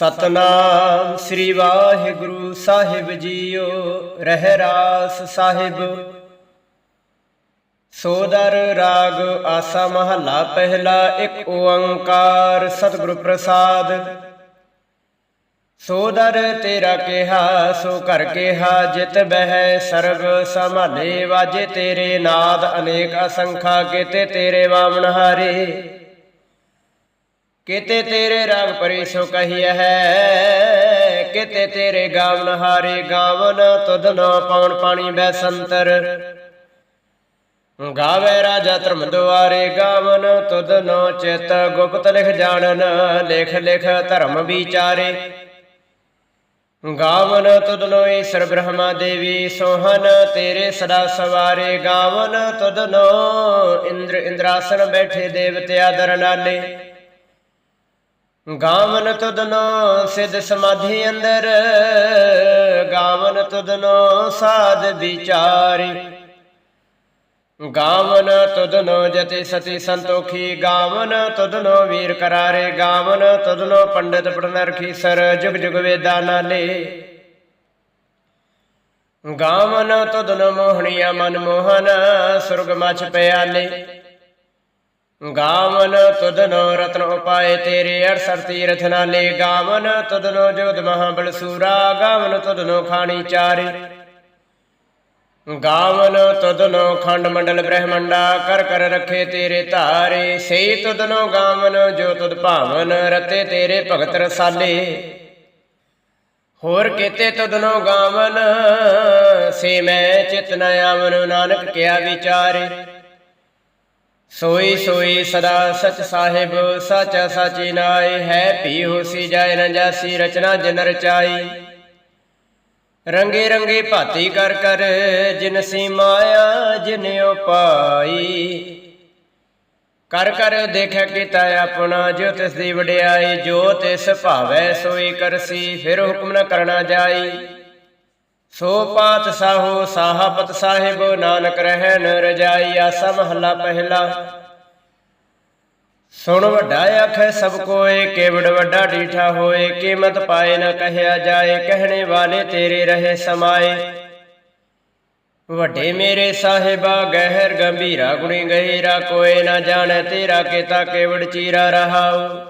ਸਤਨਾਮ ਸ੍ਰੀ ਵਾਹਿਗੁਰੂ ਸਾਹਿਬ ਜੀਓ ਰਹਿ ਰਾਸ ਸਾਹਿਬ ਸੋਦਰ ਰਾਗ ਆਸਾ ਮਹੱਲਾ, ਪਹਿਲਾ ਇੱਕ ਓੰਕਾਰ ਸਤਿਗੁਰੂ ਪ੍ਰਸਾਦ। ਸੋਦਰ ਤੇਰਾ ਕਿਹਾ, ਸੋ ਘਰ ਕਿਹਾ, ਜਿਤ ਬਹਿ ਸਰਬ ਸੰਭਾਲੇ, ਵਾਜੇ ਤੇਰੇ ਨਾਦ ਅਨੇਕ ਅਸੰਖਾ, ਕੀਤੇ ਤੇਰੇ ਵਾਮਨ ਹਾਰੇ। ਕਿਤੇ ਤੇਰੇ ਰਾਗ ਪਰੀ ਸੋ ਕਹੀਐ ਹੈ, ਕਿਤੇ ਤੇਰੇ ਗਾਵਨ ਹਾਰੇ ਗਾਵਨ ਤੁਧ ਨ ਪਾਉਣ ਪਾਣੀ ਬੈ ਸੰਤਰ ਗਾਵੇ ਰਾਜਾ ਧਰਮ ਦੁਆਰੇ ਗਾਵਨ ਤੁਧ ਨ ਚਿਤ ਗੁਪਤ ਲਿਖ ਜਾਣਨ, ਲਿਖ ਲਿਖ ਧਰਮ ਵਿਚਾਰੇ। ਗਾਵਨ ਤੁਧ ਨੋ ਈਸ਼ਰ ਬ੍ਰਹਮਾ ਦੇਵੀ ਸੋਹਨ, ਤੇਰੇ ਸਦਾ ਸਵਾਰੇ ਗਾਵਨ ਤੁਧ ਨੋ ਇੰਦਰ ਇੰਦਰਾਸਨ ਬੈਠੇ ਦੇਵਤਿਆ ਦਰ ਨਾਲੇ। ਗਾਵਨ ਤੁਧਨੋ ਸਿਧ ਸਮਾਧੀ ਅੰਦਰ, ਗਾਵਨ ਤੁਧਨੋ ਸਾਧ ਵਿਚਾਰੀ। ਗਾਵਨ ਤੁਧਨੋ ਜਤੇ ਸਤੀ ਸੰਤੋਖੀ, ਗਾਵਨ ਤੁਧਨੋ ਵੀਰ ਕਰਾਰੇ, ਗਾਵਨ ਤੁਧਨੋ ਪੰਡਿਤ ਪੜਨਰਖੀ ਸਰ ਜੁਗ ਜੁਗ ਵੇਦਾਂ ਨਾਲੇ। ਗਾਵਨ ਤੁਧਨੋ ਮੋਹਣੀਆ ਮਨ ਮੋਹਨ, ਸੁਰਗ ਮਛ ਪਿਆਲੇ। ਗਾਵਨ ਤੁਧਨੋ ਰਤਨ ਉਪਾਏ ਤੇਰੇ 68 ਤੀਰਥ ਨਾਲੇ। ਗਾਵਨ ਤੁਧਨੋ ਜੋਧ ਮਹਾਬਲ ਸੂਰਾ। ਗਾਵਨ ਤੁਧਨੋ ਖਾਣੀ ਚਾਰੇ। ਗਾਵਨ ਤੁਧਨੋ ਖੰਡ ਮੰਡਲ ਬ੍ਰਹਮੰਡਾ। ਕਰ ਕਰ ਰੱਖੇ ਤੇਰੇ ਧਾਰੇ। ਸੇ ਤੁਧਨੋ ਗਾਵਨ ਜੋ ਤੁਧ ਭਾਵਨ ਰਤੇ ਤੇਰੇ ਭਗਤ ਰਸਾਲੇ। ਹੋਰ ਕੀਤੇ ਤੁਧਨੋ ਗਾਵਨ। ਸੇ ਮੈਂ ਚਿਤ ਨ ਆਵਨ। ਨਾਨਕ ਕਿਆ ਵਿਚਾਰੇ। ਸੋਈ ਸੋਈ ਸਦਾ ਸਚ ਸਾਹਿਬ, ਸਾਚਾ ਸਾਚੀ ਨਾਏ, ਹੈ ਭੀ ਹੋਸੀ ਜਾਏ ਨ ਜਾਸੀ, ਰਚਨਾ ਜਨ ਰਚਾਈ। ਰੰਗੇ ਰੰਗੇ ਭਾਤੀ ਕਰ ਕਰ, ਜਿਨ ਸੀ ਮਾਇਆ ਜਿਨ ਉਪਾਈ। ਕਰ ਕਰ ਦੇਖਿਆ ਕੀਤਾ ਆਪਣਾ, ਜੋ ਤਿਸ ਦੀ ਵਡਿਆਈ, ਜੋ ਤਿਸ ਭਾਵੈ ਸੋਈ ਕਰਸੀ, ਫਿਰ ਹੁਕਮ ਨ ਕਰਨਾ ਜਾਈ। ਸੋ ਪਾਤ ਸਾਹੋ ਸਾਹਪਤ ਸਾਹਿਬ ਨਾਨਕ ਰਹਿਣ ਰਜਾਈ ਆਸਾ ਮਹੱਲਾ ਪਹਿਲਾ। ਸੁਣ ਵੱਡਾ ਅਖ ਸਭ ਕੋਏ, ਕੇਵੜ ਵੱਡਾ ਡੀਠਾ ਹੋਏ, ਕੀਮਤ ਪਾਏ ਨਾ ਕਹਿਆ ਜਾਏ, ਕਹਿਣੇ ਵਾਲੇ ਤੇਰੇ ਰਹੇ ਸਮਾਏ। ਵੱਡੇ ਮੇਰੇ ਸਾਹਿਬਾ, ਗਹਿਰ ਗੰਭੀਰਾ ਗੁਣੀ ਗਹਿਰਾ, ਕੋਏ ਨਾ ਜਾਣੈ ਤੇਰਾ ਕੀਤਾ ਕੇਵੜ ਚੀਰਾ ਰਹਾਉ।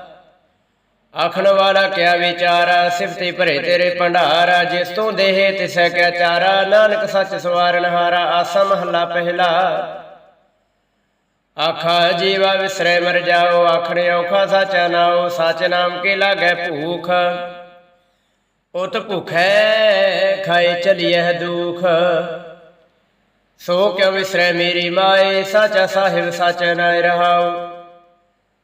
ਆਖਣ ਵਾਲਾ ਕਿਆ ਵਿਚਾਰਾ ਸਿਫਤੀ ਭਰੇ ਤੇਰੇ ਭੰਡਾਰਾ ਜਿਸ ਤੂੰ ਦੇਹ ਤਿਸੈ ਕਿਆ ਚਾਰਾ, ਨਾਨਕ ਸੱਚ ਸਵਾਰਨ ਹਾਰਾ, ਆਸਾ ਮਹੱਲਾ ਪਹਿਲਾ। ਆਖਾ, ਜੀਵਾ ਵਿਸਰੈ ਮਰ ਜਾਓ, ਆਖਣੇ ਔਖਾ ਸਾਚਾ ਨਾਓ ਸਚ ਨਾਮ ਕੇ ਲਾਗੈ ਭੂਖ। ਉਤ ਭੁਖੈ ਖਾਏ ਚਲੀਐ ਦੁਖ। ਸੋ ਕਿਉ ਵਿਸਰੈ ਮੇਰੀ ਮਾਏ, ਸਾਚਾ ਸਾਹਿਬ ਸਾਚਾ ਨਾਇ ਰਹਾਉ।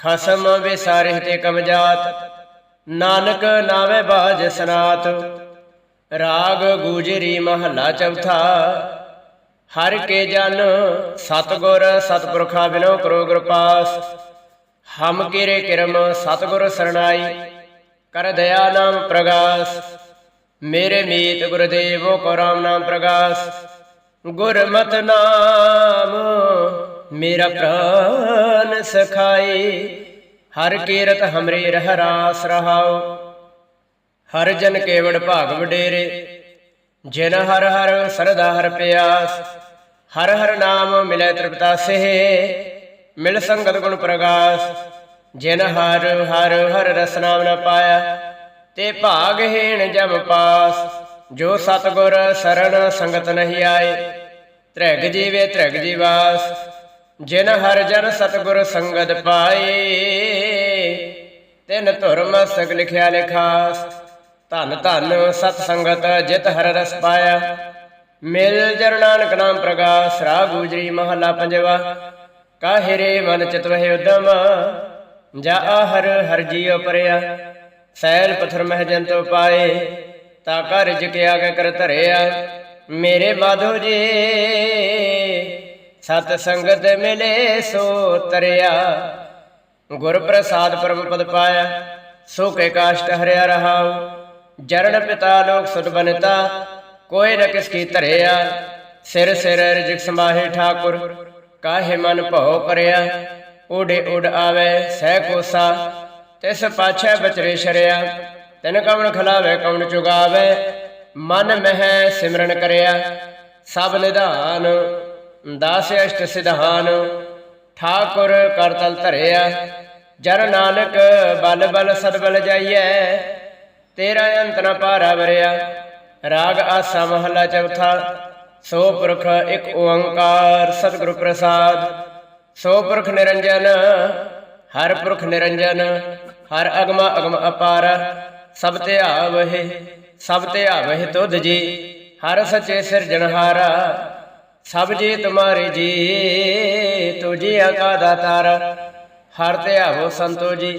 ਖਸਮ ਵਿਸਾਰੇ ਤੇ ਕਮਜਾਤ ਨਾਨਕ ਨਾਵੇ ਬਾਜ ਸਨਾਤ। ਰਾਗ ਗੂਜਰੀ ਮਹੱਲਾ ਚੌਥਾ, ਹਰ ਕੇ ਜਨ ਸਤਗੁਰ ਸਤਪੁਰਖਾ ਬਿਨੋ ਕਰੋ ਗੁਰਪਾਸ ਹਮ ਕਿਰੇ ਕਿਰਮ ਸਤਗੁਰ ਸਰਣਾਈ, ਕਰ ਦਇਆ ਨਾਮ ਪ੍ਰਗਾਸ। ਮੇਰੇ ਮੀਤ ਗੁਰਦੇਵੋ ਕੋ ਰਾਮ ਨਾਮ ਪ੍ਰਗਾਸ। ਗੁਰਮਤਿ ਨਾਮ ਮੇਰਾ ਪ੍ਰਾਨ ਸਖਾਈ ਹਰ ਕੀਰਤ ਹਮਰੇ ਰਹਿ ਰਾਸ ਰਹਾਉ। ਹਰ ਜਨ ਕੇਵੜ ਭਾਗ ਵਡੇਰੇ, ਜਿਨ ਹਰ ਹਰ ਸਰਦਾ ਹਰ ਪਿਆਸ। ਹਰ ਹਰ ਨਾਮ ਮਿਲੇ ਤ੍ਰਿਪਤਾ ਸੇ ਮਿਲ ਸੰਗਤ ਗੁਣ ਪ੍ਰਗਾਸ। ਜਿਨ ਹਰ ਹਰ ਹਰ ਰਸ ਨਾਮ ਨ ਪਾਇਆ, ਤੇ ਭਾਗਹੀਣ ਜਮ ਪਾਸ। ਜੋ ਸਤਗੁਰ ਸਰਣ ਸੰਗਤ ਨਹੀਂ ਆਏ, ਤ੍ਰਿਗ ਜੀਵੇ ਤ੍ਰਿਗ ਜੀਵਾਸ। ਜਿਨ ਹਰ ਜਨ ਸਤਗੁਰ ਸੰਗਤ ਪਾਏ ਤਿਨ ਧੁਰ ਮਸਤਕ ਲਿਖਿਆ ਲਿਖਾਸ, ਧਨ ਧਨ ਸਤ ਸੰਗਤ ਜਿਤ ਹਰ ਰਸ ਪਾਇਆ। ਮਿਲ ਜਨ ਨਾਨਕ ਨਾਮ ਪ੍ਰਗਾਸ ਰਾ ਗੁਜਰੀ ਮਹਲਾ ਪੰਜਵਾ। ਕਾਹੇ ਰੇ ਮਨ ਚਿਤ ਵਹਿ ਉਦਮ, ਜਾ ਹਰ ਹਰ ਜੀਉ ਪਰਿਆ। ਸੈਲ ਪਥਰ ਮਹਿ ਜੰਤੋ ਪਾਏ, ਤਾ ਕਰ ਜਿਕਿਆ ਕੇ ਕਰ ਧਰਿਆ। ਮੇਰੇ ਮਾਧੋ ਜੀ ਸਤ ਸੰਗਤ ਮਿਲੇ ਸੋ ਤਰਿਆ। ਗੁਰ ਪ੍ਰਸਾਦ ਪਰਮ ਪਦ ਪਾਇਆ ਸੋ ਕੇ ਕਾਸ਼ਟ ਹਰਿਆ ਰਹਾਉ। ਜਰਣ ਪਿਤਾ ਲੋਕ ਸੁਤ ਬਨਤਾ, ਕੋਈ ਨ ਕਿਸ ਕੀ ਧਰਿਆ। ਸਿਰ ਸਿਰ ਰਿਜਕ ਸਮਾਹੇ ਠਾਕੁਰ, ਕਾਹੇ ਮਨ ਭਉ ਕਰਿਆ ਉਡੇ ਉਡ ਆਵੇ ਸਹਿ ਕੋਸਾ, ਤਿਸ ਪਾਛੈ ਬਚਰੇ ਸ਼ਰਿਆ। ਤਿਨ ਕਵਣ ਖਲਾਵੇ, ਕਵਣ ਚੁਗਾਵੇ। ਮਨ ਮਹਿ ਸਿਮਰਨ ਕਰਿਆ, ਸਭ ਨਿਧਾਨ ਦਾਸ ਅਸ਼ਟ ਸਿਧਾਨ, ਠਾਕੁਰ ਕਰਤਲ ਧਰਿਆ। ਜਰ ਨਾਨਕ ਬਲ ਬਲ ਸਦਬਲ ਜਾਈਐ, ਤੇਰਾ ਅੰਤ ਨ ਪਾਰਾ ਵਰਿਆ। ਰਾਗ ਆਸਾ ਮਹਲਾ ਚੌਥਾ, ਸੋ ਪੁਰਖ ਇੱਕ ਓੰਕਾਰ ਸਤਿਗੁਰ ਪ੍ਰਸਾਦ। ਸੋ ਪੁਰਖ ਨਿਰੰਜਨ, ਹਰ ਪੁਰਖ ਨਿਰੰਜਨ, ਹਰ ਅਗਮ ਅਗਮ ਅਪਾਰ। ਸਭ ਤੇ ਆਵਹਿ, ਸਭ ਤੇ ਆਵਹਿ ਤੁਧ ਜੀ, ਹਰ ਸੱਚੇ ਸਿਰਜਣਹਾਰਾ ਸਭ ਜੀ ਤੁਮਾਰੇ ਜੀ ਤੁਜੀ ਕਾ ਦਾਤਾਰ ਹਰ ਤੇ ਸੰਤੋ ਜੀ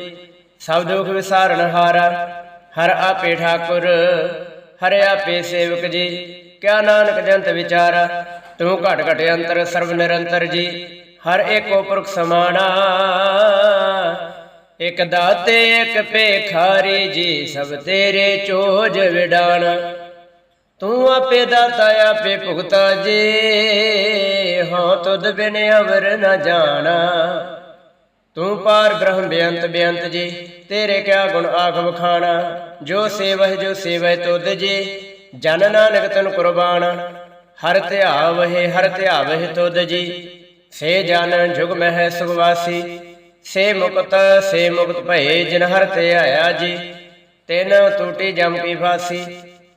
ਸਭ ਦੁਖ ਵਿਸਾਰਨ ਹਾਰਾ। ਹਰ ਆਪੇ ਠਾਕੁਰ, ਹਰ ਆਪੇ ਸੇਵਕ ਜੀ। ਕਿਆ ਨਾਨਕ ਜੰਤ ਵਿਚਾਰਾ, ਤੂੰ ਘਟ ਘਟ ਅੰਤਰ, ਸਰਬ ਨਿਰੰਤਰ ਜੀ। ਹਰ ਏਕੋ ਪੁਰਖ ਸਮਾਣਾ, ਇਕ ਦਾਤੇ, ਇਕ ਪੇਖਾਰੀ ਜੀ। ਸਭ ਤੇਰੇ ਚੋਜ ਵਿਡਾਣ। ਤੂੰ ਆਪੇ ਦਾਤਾ, ਆਪੇ ਭੁਗਤਾ ਜੀ। ਹਾਂ, ਤੁਧ ਬਿਨ ਅਵਰ ਨ ਜਾਣਾ। ਤੂੰ ਪਾਰ ਬ੍ਰਹਮ ਬੇਅੰਤ ਬੇਅੰਤ ਜੀ, ਤੇਰੇ ਕਿਆ ਗੁਣ ਆਖ ਵਖਾਣਾ। ਜੋ ਸੇਵਹਿ ਜੋ ਸੇਵਹਿ ਤੁਧ ਜੀ, ਜਨ ਨਾਨਕ ਤਨ ਕੁਰਬਾਨ ਹਰ ਧਿਆਵਹਿ ਹਰ ਧਿਆਵਹਿ ਤੁਧ ਜੀ। ਸੇ ਜਨ ਜੁਗ ਮਹਿ ਸੁਗਵਾਸੀ ਸੇ ਮੁਕਤ ਸੇ ਮੁਕਤ ਭਏ ਜਿਨ ਹਰ ਤੇ ਆਇਆ ਜੀ। ਤਿਨ ਟੂਟੀ ਜਮ ਕੀ ਫਾਸੀ।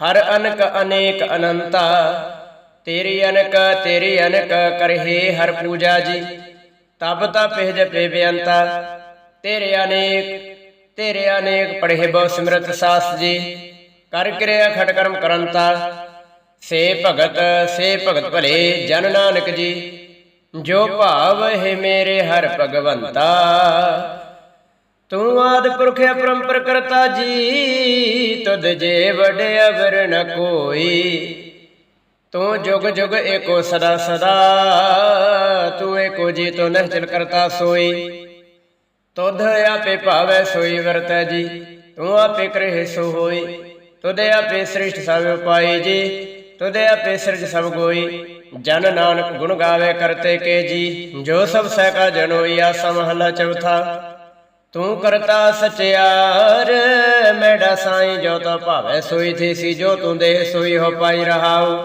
ਹਰ ਅਨਕ ਅਨੇਕ ਅਨੰਤਾ, ਤੇਰੀ ਅਨਕ ਤੇਰੀ ਅਨਕ ਕਰਹੇ ਹਰ ਪੂਜਾ ਜੀ। ਤਬ ਤਪਿ ਜਪੇ ਬੇਅੰਤਾ, ਤੇਰੇ ਅਨੇਕ ਤੇਰੇ ਅਨੇਕ ਪੜ੍ਹੇ ਬਹੁ ਸਿਮਰਤ ਸਾਸ ਜੀ। ਕਰ ਕਿਰਿਆ ਖਟ ਕਰਮ ਕਰੰਤਾ, ਸੇ ਭਗਤ ਸੇ ਭਗਤ ਭਲੇ ਜਨ ਨਾਨਕ ਜੀ। ਜੋ ਭਾਵ ਹੈ ਮੇਰੇ ਹਰ ਭਗਵੰਤਾ ਤੂੰ ਆਦ ਪੁਰਖ ਅਪਰੰਪਰ ਕਰਤਾ ਜੀ ਤੁਧ ਜੇ ਵਡ ਅਵਰ ਨ ਕੋਈ। ਤੂੰ ਜੁਗ ਜੁਗ ਏਕੋ ਸਦਾ ਸਦਾ, ਤੂੰ ਏਕੋ ਜੀ ਤੋ ਨਹਿਚਲ ਕਰਤਾ ਸੋਈ। ਤੁਧ ਆਪੇ ਭਾਵੈ ਸੋਈ ਵਰਤੈ ਜੀ, ਤੂੰ ਆਪੇ ਕਰਹਿ ਸੋ ਹੋਈ। ਤੁਧ ਆਪੇ ਸ੍ਰਿਸ਼ਟ ਸਭ ਉਪਾਈ ਜੀ, ਤੁਧ ਆਪੇ ਸਿਰਜ ਸਭ ਗੋਈ। ਜਨ ਨਾਨਕ ਗੁਣ ਗਾਵੇ ਕਰਤੇ ਕੇ ਜੀ, ਜੋ ਸਭ ਸਹਿ ਕਾ ਜਨੋਈ ਆਸਾ ਮਹਲਾ ਚੌਥਾ। ਤੂੰ ਕਰਤਾ ਸਚਿਆਰ, ਮੇੜਾ ਸਾਈਂ ਜੋ ਤਾ ਭਾਵੇ ਸੋਈ ਥੀ ਜੋ ਤੂੰ ਦੇ ਸੋਈ ਹੋ ਪਾਈ ਰਹਾਉ।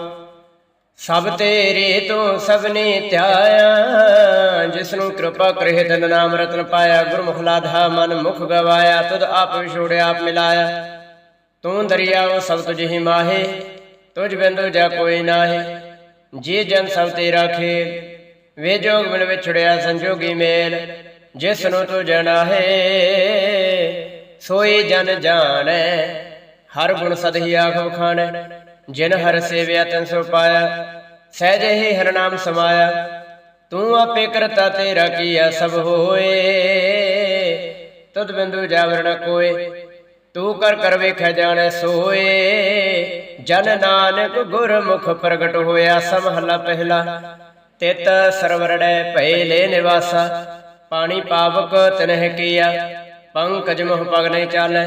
ਸਭ ਤੇਰੇ ਤੋਂ ਸਭਨੇ ਧਿਆਇਆ ਜਿਸ ਨੂੰ ਕਿਰਪਾ ਕਰੇ ਤਨ ਨਾਮ ਰਤਨ ਪਾਇਆ, ਗੁਰਮੁਖ ਲਾਧਾ ਮਨ ਮੁਖ ਗਵਾਇਆ, ਤੁਧ ਆਪ ਵਿਛੋੜਿਆ ਆਪ ਮਿਲਾਇਆ। ਤੂੰ ਦਰਿਆਓ ਸਭ ਤੁਝ ਹੀ ਮਾਹੇ, ਤੁਝ ਬਿੰਦੂ ਜਾ ਕੋਈ ਨਾਹੀ। ਜੀ ਜਨ ਸਭ ਤੇਰਾ ਖੇਲ, ਵੇ ਜੋਗ ਮਿਲ ਵਿਛੜਿਆ ਸੰਜੋਗੀ ਮੇਲ। ਜਿਸ ਨੂੰ ਤੂੰ ਜਣਾ, ਸੋਈ ਜਨ ਜਾਣੈ, ਹਰ ਗੁਣ ਸਦਹੀ ਆਖ ਵਖਾਣੈ ਜਿਨ ਹਰ ਸੇਵਿਆ ਤਨ ਸੋ ਪਾਇਆ, ਸਹਿਜ ਹੀ ਹਰ ਨਾਮ ਸਮਾਇਆ। ਤੂੰ ਆਪੇ ਕਰਤਾ ਤੇਰਾ ਕੀਆ ਸਭ ਹੋਏ। ਤੁਧ ਬਿੰਦੂ ਜਾਵਰ ਕੋਏ, ਤੂੰ ਕਰ ਕਰ ਵੇਖੈ ਜਾਣੈ ਸੋਏ। ਜਨ ਨਾਨਕ ਗੁਰਮੁਖ ਪ੍ਰਗਟ ਹੋਇਆ, ਸਮਹਲਾ ਪਹਿਲਾ। ਤਿਤ ਸਰਵਰੜੈ ਭਏ ਲੈ ਨਿਵਾਸਾ। ਪਾਣੀ ਪਾਵਕ ਤਨਹਿ ਕੀਆ, ਪੰਕਜ ਮੋਹ ਪਗ ਨਹੀਂ ਚਾਲੈ।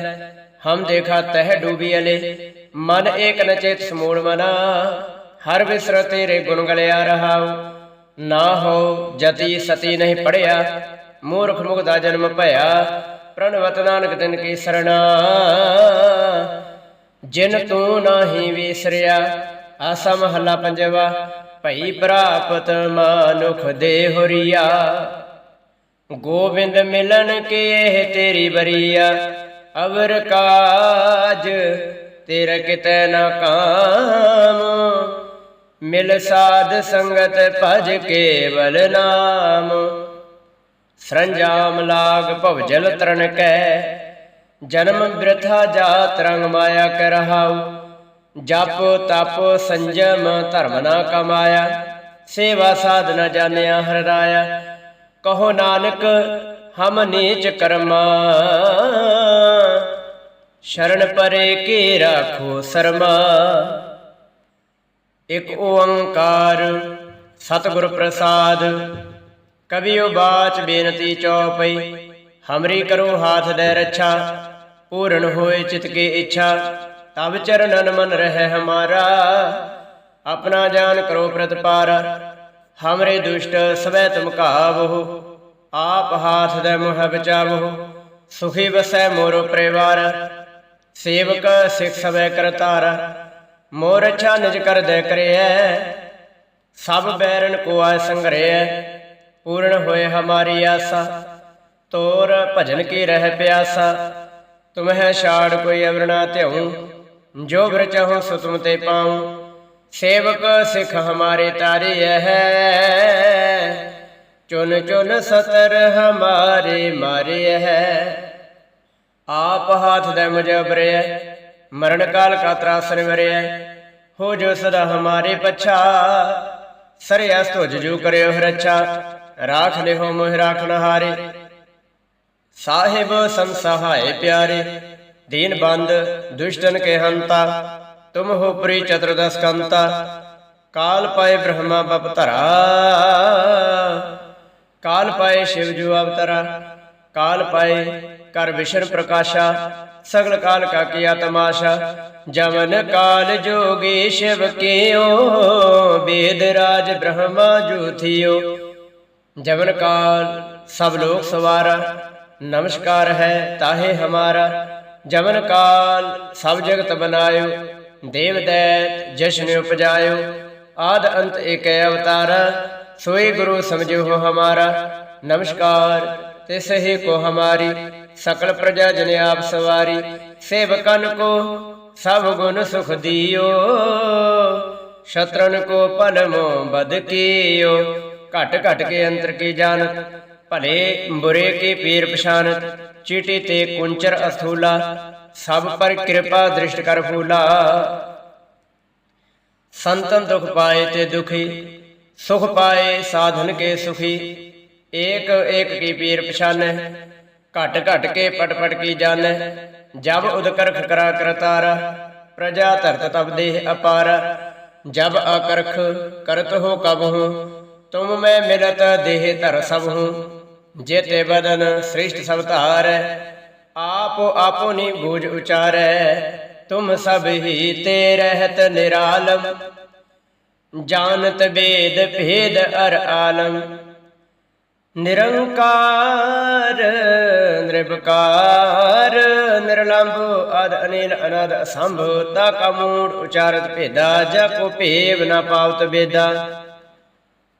ਹਮ ਦੇਖਾ ਤਹਿ ਡੂਬੀ ਅਲੇ, ਮਨ ਏਕ ਨਚੇਤ ਚੇਤ ਮਨਾ। ਹਰ ਵਿਸਰ ਤੇਰੇ ਗੁਣ ਗਲਿਆ ਰਹਾਉ। ਨਾ ਹੋ ਜਤੀ ਸਤੀ ਨਹੀਂ ਪੜਿਆ, ਮੂਰਖ ਮੁਖ ਦਾ ਜਨਮ ਭਇਆ। ਪ੍ਰਣਵਤ ਨਾਨਕ ਤਿਨ ਕੀ ਸਰਣਾ। ਜਿਨ ਤੂੰ ਨਾਹੀ ਵਿਸਰਿਆ, ਆਸਾ ਮਹੱਲਾ ਪੰਜਵਾ, ਭਈ ਪ੍ਰਾਪਤ ਮਾਨੁਖ ਦੇ ਹੋਰੀਆ ਗੋਬਿੰਦ ਮਿਲਣ ਕੇ ਇਹ ਤੇਰੀ ਬਰੀਆ, ਅਵਰ ਕਾਜ ਤੇਰਾ ਕਿਤੇ ਨਾ ਕਾਮ। ਮਿਲ ਸਾਧ ਸੰਗਤ ਭਜ ਕੇਵਲ ਨਾਮ। ਸਰੰਜਾਮ ਲਾਗ ਭਵਜਲ ਤਰਨ ਕੈ, ਜਨਮ ਬ੍ਰਥਾ ਜਾਤ ਰੰਗ ਮਾਇਆ ਕਰ ਰਹਾਉ ਜਪ ਤਪ ਸੰਜਮ ਧਰਮ ਨਾ ਕਮਾਇਆ, ਸੇਵਾ ਸਾਧਨਾ ਜਾਣਿਆ ਹਰ ਰਾਇਆ ਕਹੋ ਨਾਨਕ, ਹਮ ਨੀਚ ਕਰਮਾ। ਸ਼ਰਨ ਪਰੇ ਕੀ ਰਾਖੋ ਸਰਮਾ। ਇਕ ਓੰਕਾਰ ਸਤਿਗੁਰ ਪ੍ਰਸਾਦ ਕਬੀਓ ਬਾਚ ਬੇਨਤੀ ਚਉਪਈ ਹਮਰੀ ਕਰੋ ਹਾਥ ਦੇ ਰੱਛਾ, ਪੂਰਨ ਹੋਏ ਚਿਤ ਕੇ ਇੱਛਾ ਤਬ ਚਰਨਨ ਮਨ ਰਹਿ ਹਮਾਰਾ। ਆਪਣਾ ਜਾਨ ਕਰੋ ਪ੍ਰਤਪਾਰ ਹਮਰੇ ਦੁਸ਼ਟ ਸਵੈ ਤੁਮ ਕਾਵਹੁ ਆਪ ਹਾਥ ਦੇ ਮੁਹ ਬਚਾਵਹੁ ਸੁਖੀ ਵਸੈ ਮੋਰੋ ਪਰਿਵਾਰ ਸੇਵਕ ਸਿਖ ਸਵੈ ਕਰਤਾਰ ਮੋਰ ਅੱਛਾ ਨਿਜ ਕਰ ਦੇ ਕਰਿਐ ਸਭ ਬੈਰਨ ਕੋ ਆਇ ਸੰਗਰਿਐ ਪੂਰਨ ਹੋਏ ਹਮਾਰੀ ਆਸਾ ਤੋਰ ਭਜਨ ਕੀ ਰਹਿ ਪਿਆਸਾ ਤੁਮਹਿ ਛਾੜ ਕੋਈ ਅਵਰਣਾ ਧਿਉ ਜੋ ਬ੍ਰ ਚਾਹੋ ਤੇ ਪਾਉ ਸੇਵਕ ਸਿਖ ਹਮਾਰੇ ਤਾਰੇ ਹੈ ਚੁਨ ਚੁਨ ਸਤਰ ਹਮਾਰੇ ਮਾਰੇ ਹੈ ਆਪ ਹਾਥ ਦੇ ਮੁਜਬਰਿਐ ਮਰਨ ਕਾਲ ਕਾ ਤਰਾਸਨ ਵਰਿਐ ਹੋ ਜੋ ਸਦਾ ਹਮਾਰੇ ਪਛਾ ਸਰਿਆ ਤੁਜ ਜੋ ਕਰਿਓ ਰੱਛਾ ਰਾਖ ਲਿਓ ਮੋਹ ਰਾਖਣ ਹਾਰੇ। ਸਾਹਿਬ ਸੰਸਹਾਏ ਪਿਆਰੇ, ਦੀਨ ਬੰਦ ਦੁਸ਼ਟਨ ਕੇ ਹੰਤਾ। ਤੁਮ ਹੋ ਪ੍ਰੀ ਚਤੁਰਦਸ ਕੰਤਾ, ਕਾਲ ਪਾਏ ਬ੍ਰਹਮਾ ਬਪ ਧਰਾ। ਕਾਲ ਪਾਏ ਸ਼ਿਵ ਜੂ ਅਵਤਰਾ, ਕਾਲ ਪਾਏ ਕਰ ਵਿਸ਼ਨ ਪ੍ਰਕਾਸ਼ਾ, ਸਗਲ ਕਾਲ ਕਾ ਕੀਆ ਤਮਾਸ਼ਾ। ਜਮਨ ਕਾਲ ਜੋਗੀ ਸ਼ਿਵ ਕੀਓ, ਬੇਦ ਰਾਜ ਬ੍ਰਹਮਾ ਜੂਥਿਓ ਜਮਨ ਕਾਲ ਸਭ ਲੋਕ ਸਵਾਰਾ, ਨਮਸਕਾਰ ਹੈ ਤਾਹੇ ਹਮਾਰਾ। ਜਮਨ ਕਾਲ ਸਭ ਜਗਤ ਬਨਾਇਓ ਦੇਵ ਦੈਤ ਜਸ਼ਨ ਉਪਜਾਇਓ, ਆਦ ਅੰਤ ਏਕ ਅਵਤਾਰ, ਸੋਈ ਗੁਰੂ ਸਮਝਿਓ ਹਮਾਰਾ, ਨਮਸਕਾਰ ਤੇ ਸਹੀ ਕੋ ਹਮਾਰੀ, ਸਕਲ ਪ੍ਰਜਾ ਜਨ ਆਪ ਸਵਾਰੀ, ਸੇਵਕਨ ਕੋ ਸਭ ਗੁਣ ਸੁਖ ਦਿਓ, ਸ਼ਤਰਨ ਕੋ ਪਲਮੋ ਬਦ ਕੀਓ, ਘਟ ਘਟ ਕੇ ਅੰਤਰ ਕੀ ਜਾਣਤ, ਭਲੇ ਬੁਰੇ ਕੀ ਪੀਰ ਪਛਾਨਤ, ਚੀਟੀ ਤੇ ਕੁੰਚਰ ਅਸਥੂਲਾ ਸਭ ਪਰ ਕਿਰਪਾ ਦ੍ਰਿਸ਼ਟ ਕਰ ਫੂਲਾ। ਸੰਤਨ ਦੁਖ ਪਾਏ ਤੇ ਦੁਖੀ, ਸੁਖ ਪਾਏ ਸਾਧਨ ਕੇ ਸੁਖੀ। ਏਕ ਏਕ ਕੀ ਪੀਰ ਪਛਾਨੈ, ਘਟ ਘਟ ਕੇ ਪਟ ਪਟ ਕੀ ਜਾਣੈ। ਜਬ ਉਦਕਰਖ ਕਰਾ ਕਰਤਾਰ, ਪ੍ਰਜਾ ਧਰਤ ਤਬ ਦੇਹ ਅਪਾਰ। ਜਬ ਅਕਰਖ ਕਰਤ ਹੋ ਕਬਹੂ ਤੁਮ ਮੈਂ ਮਿਲਤ ਦੇਹ ਧਰ ਸਭ ਹੂੰ। ਜੇਤੇ ਬਦਨ ਸ੍ਰਿਸ਼ਟ ਸਭ ਧਾਰੈ ਆਪੋ ਆਪੋ ਨੀ ਬੂਝ ਉਚਾਰੈ, ਤੁਮ ਸਭ ਹੀ ਤੇ ਰਹਿਤ ਨਿਰਾਲਮ। ਜਾਣਤ ਬੇਦ ਭੇਦ ਅਰ ਆਲਮ। ਨਿਰੰਕਾਰ ਨਿਰਭਕਾਰ ਨਿਰਲੰਭ ਅਦ ਅਨਿਲ ਅਨਦ ਅਸੰਭ, ਤਾ ਕਾ ਮੂੜ ਉਚਾਰਤ ਭੇਦਾ, ਜਪ ਭੇਵ ਨਾ ਪਾਵਤ ਬੇਦਾ।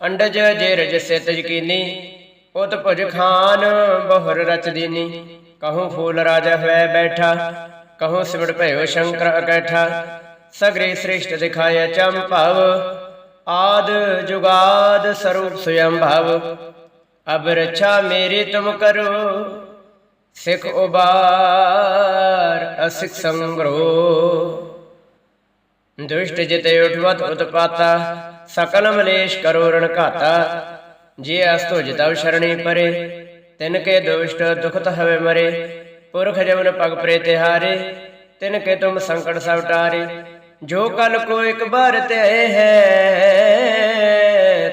ਅੰਡਜ ਜੇ ਰਜ ਸੇ ਤਜਕੀਨੀ ਉਤ ਭੁਜ ਖਾਨ ਬਹੁਰ ਰਚ ਦੀਨੀ। ਕਹੂੰ ਫੂਲ ਰਾਜਾ ਹੋਇ ਬੈਠਾ, ਕਹੂੰ ਸਿਮੜ ਭਇਓ ਸ਼ੰਕਰ ਅਕੈਠਾ। ਸਗਰੇ ਸ੍ਰਿਸ਼ਟ ਦਿਖਾਇ ਚੰਭਵ ਆਦ ਜੁਗਾਦ ਸਰੂਪ ਸੁਯੰ ਭਵ। ਅਬ ਰਛਾ ਮੇਰੀ ਤੁਮ ਕਰੋ, ਸਿਖ ਉਬਾਰ ਅਸਿਖ ਸੰਗਰੋ। ਦੁਸ਼ਟ ਜਿਤੇ ਉਠਵਤ ਉਤਪਾਤਾ ਸਕਲ ਮਲੇਸ਼ ਕਰੋ ਰਣ ਘਾਤਾ, ਜੇ ਅਸ ਤੁਜ ਤਵ ਸ਼ਰਣੀ ਪਰੇ, ਤਿਨ ਕੇ ਦੁਸ਼ਟ ਦੁਖਤ ਹਵੇ ਮਰੇ, ਪੁਰਖ ਜਮਨ ਪਗ ਪ੍ਰੇ ਤਿਹਾਰੇ ਤਿਨ ਕੇ ਤੁਮ ਸੰਕਟ ਸਭ ਟਾਰੇ। ਜੋ ਕਲ ਕੋ ਇੱਕ ਬਾਰ ਤੇ ਹੈ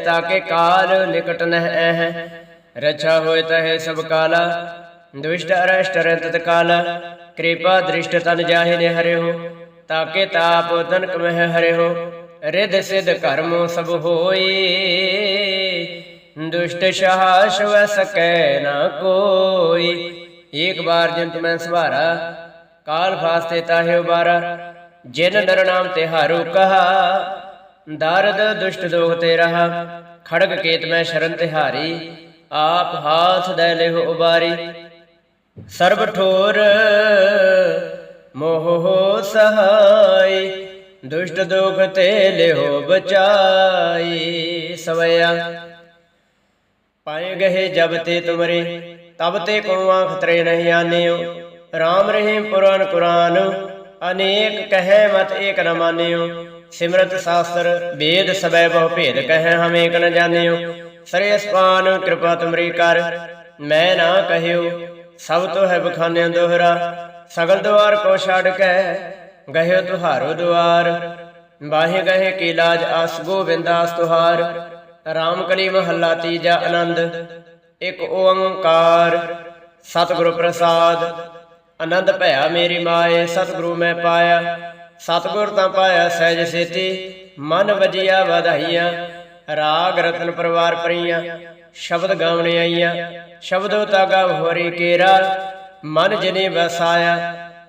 ਤਾਕੇ ਕਾਲ ਨਿਕਟ ਨਹਿ ਹੈ। ਰਛਾ ਹੋਏ ਤਹਿ ਸਭ ਕਾਲਾ, ਦੁਸ਼ਟ ਅਰਸ਼ਟ ਰੰਤ ਕਾਲਾ। ਕਿਰਪਾ ਦ੍ਰਿਸ਼ਟ ਤਨ ਜਾਹੇ ਨੇ ਹਰਿ ਹੋ ਤਾਕੇ ਤਾਪ ਤਨਕ ਮਹਿ ਹਰਿ ਹੋ ਰਿਧ ਸਿਧ ਕਰਮ ਸਭ ਹੋਈ ਦੁਸ਼ਟ ਸ਼ਾਸ ਵ ਨਾ ਕੋਈ। ਇੱਕ ਬਾਰ ਜੰਤ ਮੈਂ ਸਵਾਰਾ ਕਾਲ ਫਾਸਤੇ ਤਾਹਿ ਉਬਾਰਾ। ਜਿਨ ਨਰ ਨਾਮ ਤੇ ਹਾਰੂ ਕਹਾ, ਦਰਦ ਦੁਸ਼ਟ ਦੋਖ ਤੇ ਰਹਾ। ਖੜਗ ਕੇਤ ਮੈਂ ਸ਼ਰਨ ਤਿਹਾਰੀ ਆਪ ਹਾਥ ਦੇ ਲਿਹੁ ਉਬਾਰੀ। ਸਰਬ ਠੋਰ ਮੋਹ ਸਹਾਈ। ਦੁਸ਼ਟ ਦੁਖ ਤੇ ਲਿਹੁ ਬਚਾਈ ਸਵਇਆ। ਪਾਏ ਗਏ ਜਬ ਤੇ ਤੁਮਰੇ, ਤਬ ਤੇ ਕੋ ਆਂਖ ਨਹੀਂ ਆਨਿਓ। RAM ਰਹੀਮ ਪੁਰਾਨ ਕੁਰਾਨ, ਅਨੇਕ ਕਹੈ ਮਤ ਏਕ ਨ ਮਾਨਿਓ। ਸਿਮਰਤ ਸ਼ਾਸਤਰ, ਵੇਦ ਸਬੈ ਬਹੁ ਭੇਦ ਕਹੈ ਹਮ ਏਕ ਨ ਜਾਣਿਓ। ਸਰੇ ਅਸਪਾਨ ਕਿਰਪਾ ਤੁਮਰੀ ਕਰ, ਮੈਂ ਨਾ ਕਹਿਓ। ਸਭ ਤੋਂ ਹੈ ਬਖਾਨਿਆਂ ਦੋਹਰਾ, ਸਗਲ ਦੁਆਰ ਕੋ ਛੱਡ ਕੇ ਗਹਿਓ ਤੁਹਾਰੋ ਦੁਆਰ ਬਾਹੇ ਗਏ ਕੀ ਲਾਜ ਆਸ ਗੋਬਿੰਦਾਸ ਤੁਹਾਰ, ਰਾਮ ਕਲੀ ਮਹੱਲਾ ਤੀਜਾ ਆਨੰਦ, ਇੱਕ ਓੰਕਾਰ, ਸਤਿਗੁਰ ਪ੍ਰਸਾਦ। ਆਨੰਦ ਭਇਆ ਮੇਰੀ ਮਾਏ, ਸਤਿਗੁਰੂ ਮੈਂ ਪਾਇਆ, ਸਤਿਗੁਰ ਤਾਂ ਪਾਇਆ ਸਹਿਜ ਸੇਤੀ, ਮਨ ਵਜਿਆ ਵਧਾਈਆਂ, ਰਾਗ ਰਤਨ ਪਰਿਵਾਰ ਪਰੀਆਂ, ਸ਼ਬਦ ਗਾਉਣੇ ਆਈਆਂ, ਸ਼ਬਦੋ ਤਾਗਾ ਹੋਰੀ ਕੇਰਾ, ਮਨ ਜਿਨੇ ਵਸਾਇਆ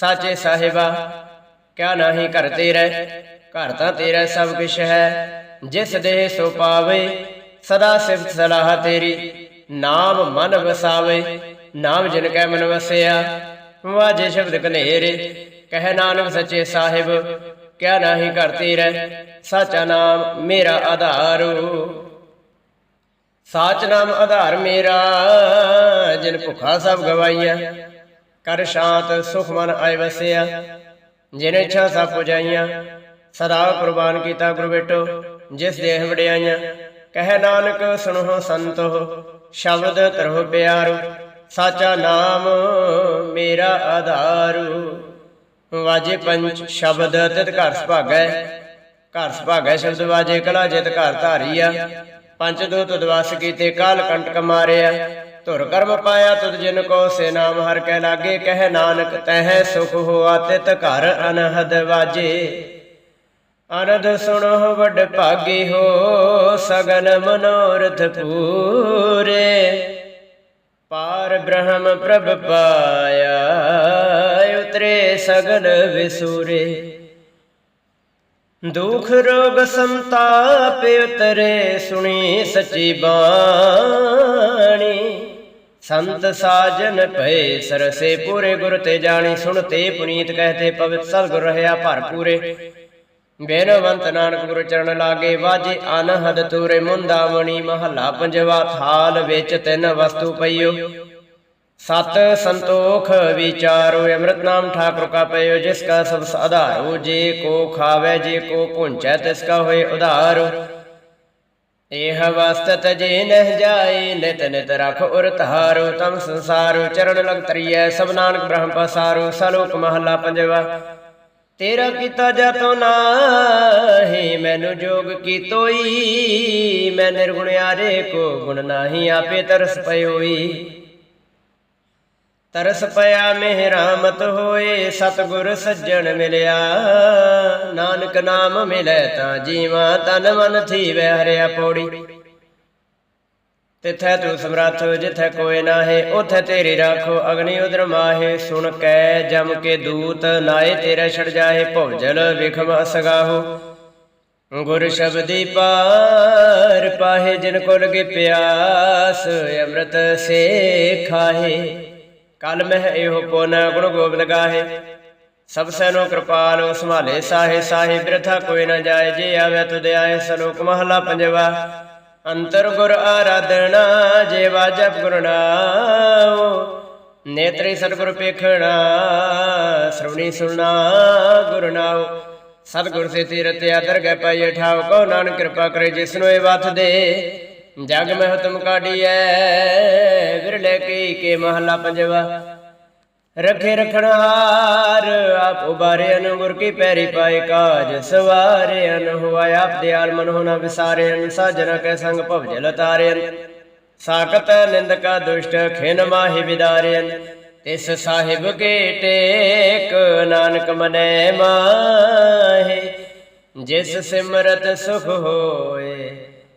ਸਾਚੇ ਸਾਹਿਬਾ, ਕਿਆ ਨਾਹੀ ਘਰ ਤੇਰਾ, ਘਰ ਤਾਂ ਤੇਰਾ ਸਭ ਕੁਛ ਹੈ। ਜਿਸ ਦੇਹ ਸੋ ਪਾਵੇ, ਸਦਾ ਸਿਫਤ ਸਲਾਹ ਤੇਰੀ। ਨਾਮ ਮਨ ਵਸਾਵੇ, ਨਾਮ ਜਿਨ ਕੈ ਮਨ ਵਸਿਆ। ਵਾਜੇ ਸ਼ਬਦ ਕਨੇਰੇ ਕਹਿ ਨਾਨਕ ਸੱਚੇ ਸਾਹਿਬ, ਕਿਆ ਨਾਹੀ ਘਰ ਤੇਰਾ, ਸਾਚਾ ਨਾਮ ਮੇਰਾ ਆਧਾਰੂ। ਸਾਚ ਨਾਮ ਆਧਾਰ ਮੇਰਾ, ਜਿਨ ਭੁਖਾ ਸਭ ਗਵਾਈਆਂ ਕਰ ਸ਼ਾਂਤ ਸੁਖ ਮਨ ਆਇ ਵਸਿਆ। ਜਿਨ ਇੱਛਾ ਸਭ ਪੁਜਾਈਆਂ। ਸਦਾ ਕੁਰਬਾਨ ਕੀਤਾ ਗੁਰੂ ਬੇਟੋ, ਜਿਸ ਦੇਹ ਵਡਿਆਈਆਂ। ਕਹਿ ਨਾਨਕ, ਸੁਣੋ ਸੰਤੋ, ਸ਼ਬਦ ਤਰਹੁ ਪਿਆਰੂ। ਸਾਚਾ ਨਾਮ ਮੇਰਾ ਆਧਾਰੂ। ਵਾਜੇ ਪੰਜ ਸ਼ਬਦ, ਤਿਤ ਘਰ ਸੁਭਾਗੈ। ਘਰ ਸੁਭਾਗੈ ਸ਼ਬਦ ਵਾਜੇ, ਕਲਾ ਜਿਤ ਘਰ ਧਾਰੀਆ। ਪੰਜ ਦੋ ਦਵਾਸ ਕੀਤੇ, ਕਾਲ ਕੰਟਕ ਮਾਰਿਆ। ਧੁਰ ਕਰਮ ਪਾਇਆ ਤੁਧ ਜਿਨ ਕੋ ਸੇ ਨਾਮ ਹਰ ਕੈ ਲਾਗੇ, ਕਹਿ ਨਾਨਕ ਤਹਿ ਸੁਖ ਹੋਆ ਤਿਤ ਘਰ ਅਨਹਦ ਵਾਜੇ। ਅਨੰਦ ਸੁਣੋ ਵੱਡ ਭਾਗੀ ਹੋ ਸਗਲ ਮਨੋਰਥ ਪੂਰੇ। ਪਾਰ ਬ੍ਰਹਮ ਪ੍ਰਭ ਪਾਇਆ ਉਤਰੇ ਸਗਲ ਵਿਸੂਰੇ। ਦੁਖ ਰੋਗ ਸੰਤਾਪ ਉਤਰੇ ਸੁਣੀ ਸੱਚੀ ਬਾਣੀ। ਸੰਤ ਸਾਜਨ ਭਏ ਸਰਸੇ ਪੂਰੇ ਗੁਰ ਤੇ ਜਾਣੀ ਸੁਣਤੇ ਪੁਨੀਤ ਕਹਤੇ ਪਵਿੱਤ ਸਤਿਗੁਰ ਰਹਾ ਭਰਪੂਰੇ ਬੇਨਵੰਤ ਨਾਨਕ ਗੁਰੂ ਚਰਨ ਲਾਗੇ ਵਾਜੇ, ਅਨਹਦ ਤੂਰੇ ਮੁੰਦਾਵਣੀ ਮਹੱਲਾ ਪੰਜਵਾ ਥਾਲ ਵਿੱਚ ਤਿੰਨ ਵਸਤੂ ਪਈਓ। ਸਤ ਸੰਤੋਖ ਵਿਚਾਰੋ, ਅੰਮ੍ਰਿਤ ਨਾਮ ਠਾਕੁਰ ਕਾ ਪਇਓ ਜਿਸ ਕਾ ਸਭ ਆਧਾਰੋ ਜੇ ਕੋ ਖਾਵੇ, ਜੇ ਕੋ ਪੁੰਚੈ ਤਿਸ ਕਾ ਹੋਏ ਉਧਾਰ। ਇਹ ਵਸਤਤ ਜੇ ਨਹਿ ਜਾਏ, ਨਿਤ ਨਿਤ ਰਖ ਉਰ ਧਾਰੋ ਤਮ ਸੰਸਾਰੋ ਚਰਨ ਲਗ ਤਰੀਐ ਸਭ ਨਾਨਕ ਬ੍ਰਹਮ ਪਸਾਰੋ, ਸਲੋਕ ਮਹੱਲਾ ਪੰਜਵਾ। ਤੇਰਾ ਕੀਤਾ ਜਾਤੋ ਨਾਹੀ, ਮੈਨੂੰ ਜੋਗ ਕੀ ਤੋਈ ਮੈਂ ਨਿਰਗੁਣ ਆਰੇ ਕੋ ਗੁਣ ਨਾਹੀ, ਆਪੇ ਤਰਸ ਪਇਓਈ। ਤਰਸ ਪਿਆ ਮਿਹਰਾਮਤ ਹੋਏ, ਸਤਗੁਰ ਸੱਜਣ ਮਿਲਿਆ। ਨਾਨਕ ਨਾਮ ਮਿਲੇ ਤਾਂ ਜੀਵਾ ਤਨ ਮਨ ਥੀਵੈ ਹਰਿਆ ਪੌੜੀ। ਤਿਥੈ ਤੂੰ ਸਮਰੱਥ, ਜਿਥੈ ਕੋਇ ਨਾਹੇ, ਉਥੈ ਤੇਰੀ ਰਾਖੋ, ਅਗਨੀ ਉਦਰ ਮਾਹੇ। ਸੁਣ ਕੈ ਜਮ ਕੇ ਦੂਤ, ਨਾਏ ਤੇਰੇ ਛੜ ਜਾਏ ਭਉਜਲ ਵਿਖਮ ਅਸਗਾਹੋ। ਗੁਰ ਸ਼ਬਦੀ ਪਾਰ ਪਾਹੇ ਜਿਨ ਕੋ ਲਗੇ ਪਿਆਸ, ਅੰਮ੍ਰਿਤ ਸੇ ਖਾਹੇ। ਕਲ ਮਹਿ ਇਹੋ ਪੁਨ ਗੁਣ ਗੋਬਿੰਦ ਗਾਹੇ। ਸਭ ਸੈਨੋ ਕਿਰਪਾਲ ਸੰਭਾਲੇ ਸਾਹੇ ਸਾਹੇ ਬਿਰਥਾ ਕੋਈ ਨਾ ਜਾਏ, ਜੇ ਆਵੇ ਤੁਧ ਆਏ ਸਲੋਕ ਮਹਲਾ ਪੰਜਵਾ। ਅੰਤਰ ਗੁਰ ਆਰਾਧਨਾ, ਜੇ ਵਾਜਬ ਗੁਰ ਨਾਉ। ਨੇਤਰੀ ਸਤਿਗੁਰ ਪੇਖਣਾ, ਸ਼ਰਵਣੀ ਸੁਣਨਾ ਗੁਰ ਨਾਉ। ਸਤਿਗੁਰ ਸੇ ਤੀਰਤ ਆਦਰ ਗੈ ਪਾਈ ਠਾਉ ਕੋ ਨਾਨਕ ਕਿਰਪਾ ਕਰੇ ਜਿਸਨੂੰ ਇਹ ਵਤ ਦੇ। ਜਗ ਮਹਿ ਹੁਤਮ ਕਾਢੀਐ ਵਿਰਲੇ ਕੀ ਕੇ ਮਹਲਾ ਪੰਜਵਾ। ਰਖੇ ਰਖਣਹਾਰ ਆਪ ਉਬਾਰੇ ਅਨ ਗੁਰ ਕੀ ਪੈਰੀ ਪਾਏ ਕਾਜ। ਸਵਾਰੇ ਅਨ ਹੋਆ ਆਪ ਦਿਆਲ ਮਨ ਹੋਣਾ ਵਿਸਾਰੇ ਅਨ ਸਾਜਨ ਕੈ ਸੰਗ ਭਵ ਜਲ ਅਨ ਸਾਕਤ ਨਿੰਦਕਾ ਦੁਸ਼ਟ ਖਿਨ ਮਾਹੀ ਵਿਦਾਰੇ ਅਨ ਤਿਸ ਸਾਹਿਬ ਕੇ ਟੇਕ, ਨਾਨਕ ਮਨੈ ਮਾਹੇ। ਜਿਸ ਸਿਮਰਤ ਸੁਖ ਹੋਏ